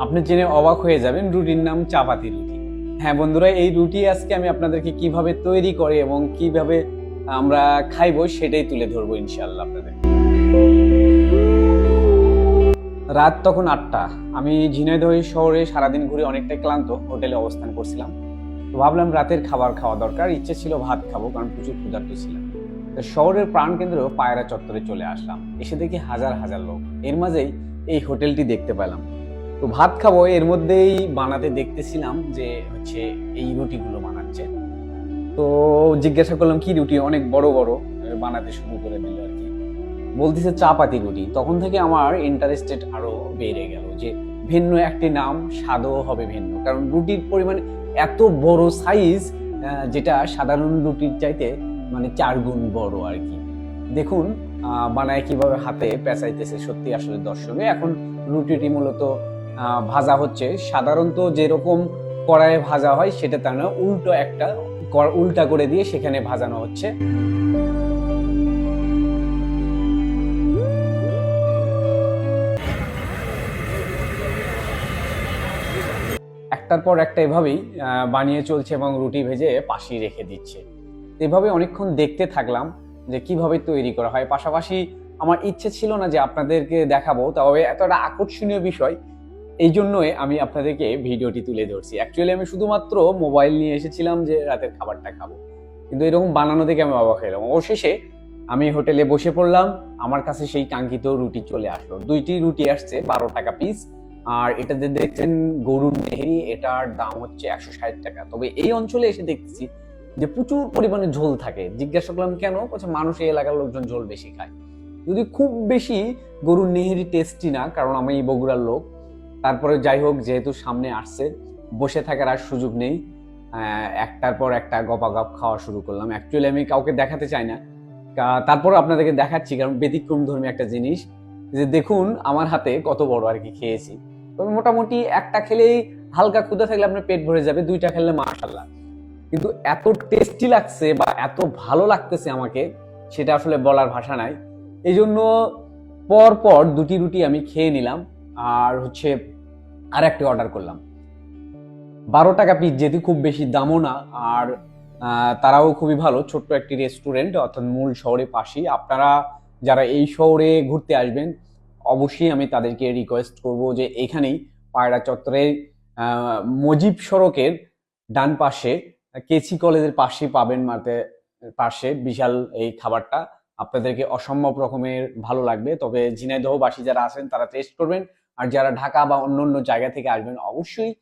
আপনি জেনে অবাক হয়ে যাবেন রুটির নাম চাপাতি রুটি। হ্যাঁ বন্ধুরা, এই রুটি আজকে আমি আপনাদেরকে কীভাবে তৈরি করে এবং কীভাবে আমরা খাইবো সেটাই তুলে ধরবো ইনশাল্লাহ আপনাদের। রাত তখন আটটা। আমি ঝিনাইদহ শহরে সারাদিন ঘুরে অনেকটাই ক্লান্ত হোটেলে অবস্থান করছিলাম। তো ভাবলাম রাতের খাবার খাওয়া দরকার। ইচ্ছে ছিল ভাত খাব, কারণ প্রচুর ক্ষুধার্ত ছিলাম। তো শহরের প্রাণকেন্দ্র পায়রা চত্বরে চলে আসলাম। এসে দেখি হাজার হাজার লোক। এর মাঝেই এই হোটেলটি দেখতে পেলাম। তো ভাত খাব, এর মধ্যেই বানাতে দেখতেছিলাম যে হচ্ছে এই রুটিগুলো বানাচ্ছে। তো জিজ্ঞাসা করলাম, কি রুটি? অনেক বড় বড় বানাতে শুরু করে দিল আর কি। বলতেছে চাপাতি রুটি। তখন থেকে আমার ইন্টারেস্টেড আরও বেড়ে গেল যে ভিন্ন একটি নাম, স্বাদও হবে ভিন্ন। কারণ রুটির পরিমাণ এত বড় সাইজ যেটা সাধারণ রুটির চাইতে মানে চার গুণ বড় আর কি। দেখুন বানায় কীভাবে হাতে পেঁচাইতেছে সত্যি আসলে দর্শনে। এখন রুটিটি মূলত ভাজা হচ্ছে। সাধারণত যেরকম কড়াইয়ে ভাজা হয়, সেটা তার না উল্টো একটা উল্টা করে দিয়ে সেখানে ভাজানো হচ্ছে। একটার পর একটা এভাবেই বানিয়ে চলছে এবং রুটি ভেজে পাশেই রেখে দিচ্ছে। এভাবে অনেকক্ষণ দেখতে থাকলাম যে কীভাবে তৈরি করা হয়। পাশাপাশি আমার ইচ্ছে ছিল না যে আপনাদেরকে দেখাবো, তবে এতটা আকর্ষণীয় বিষয় এই জন্যই আমি আপনাদেরকে ভিডিওটি তুলে ধরছি। অ্যাকচুয়ালি আমি শুধুমাত্র মোবাইল নিয়ে এসেছিলাম যে রাতের খাবারটা খাব। কিন্তু এরকম বানানো দেখে আমি অবাক হলাম অবশেষে আমি হোটেলে বসে পড়লাম, আমার কাছে সেই কাঙ্ক্ষিত রুটি চলে আসলো। দুইটি রুটি আসছে, বারো টাকা পিস আর এটা যে দেখছেন গরুর নেহেরি এটার দাম হচ্ছে একশো ষাট টাকা। তবে এই অঞ্চলে এসে দেখছি যে প্রচুর পরিমাণে ঝোল থাকে। জিজ্ঞাসা করলাম, কেন? বলছে, মানুষ এই এলাকার লোকজন ঝোল বেশি খায়। যদি খুব বেশি গরুর নেহেরি টেস্টি না, কারণ আমি এই বগুড়ার লোক তারপরে যাই হোক, যেহেতু সামনে আসছে, বসে থাকার আর সুযোগ নেই। একটার পর একটা গপাগপ খাওয়া শুরু করলাম। অ্যাকচুয়ালি আমি কাউকে দেখাতে চাই না। তারপর আপনাদেরকে দেখাচ্ছি, কারণ ব্যতিক্রম ধর্মী একটা জিনিস। যে দেখুন, আমার হাতে কত বড় আর কি খেয়েছি। তবে মোটামুটি একটা খেলেই হালকা ক্ষুদা থাকলে আপনার পেট ভরে যাবে, দুইটা খেলে মাশাল্লাহ কিন্তু এত টেস্টি লাগছে বা এত ভালো লাগতেছে আমাকে, সেটা আসলে বলার ভাষা নাই। এই জন্য পর পর দুটি রুটি আমি খেয়ে নিলাম। আর হচ্ছে আর একটি অর্ডার করলাম। বারো টাকা পিস যেহেতু খুব বেশি দামও না, আর তারাও খুবই ভালো। ছোট্ট একটি রেস্টুরেন্ট অর্থাৎ মূল শহরের পাশেই। আপনারা যারা এই শহরে ঘুরতে আসবেন, অবশ্যই আমি তাদেরকে রিকোয়েস্ট করব যে এখানেই পায়রা চত্বরের মজিব সড়কের ডান পাশে, কেসি কলেজের পাশে পাবেন মাতে পাশে বিশাল এই খাবারটা। আপনাদেরকে অসম্ভব রকমের ভালো লাগবে। তবে ঝিনাইদহবাসী যারা আছেন, তারা টেস্ট করবেন। আর যারা ঢাকা বা অন্য অন্য জায়গা থেকে আসবেন, অবশ্যই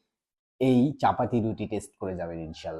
এই চাপাতি রুটি টেস্ট করে যাবেন ইনশাল্লাহ।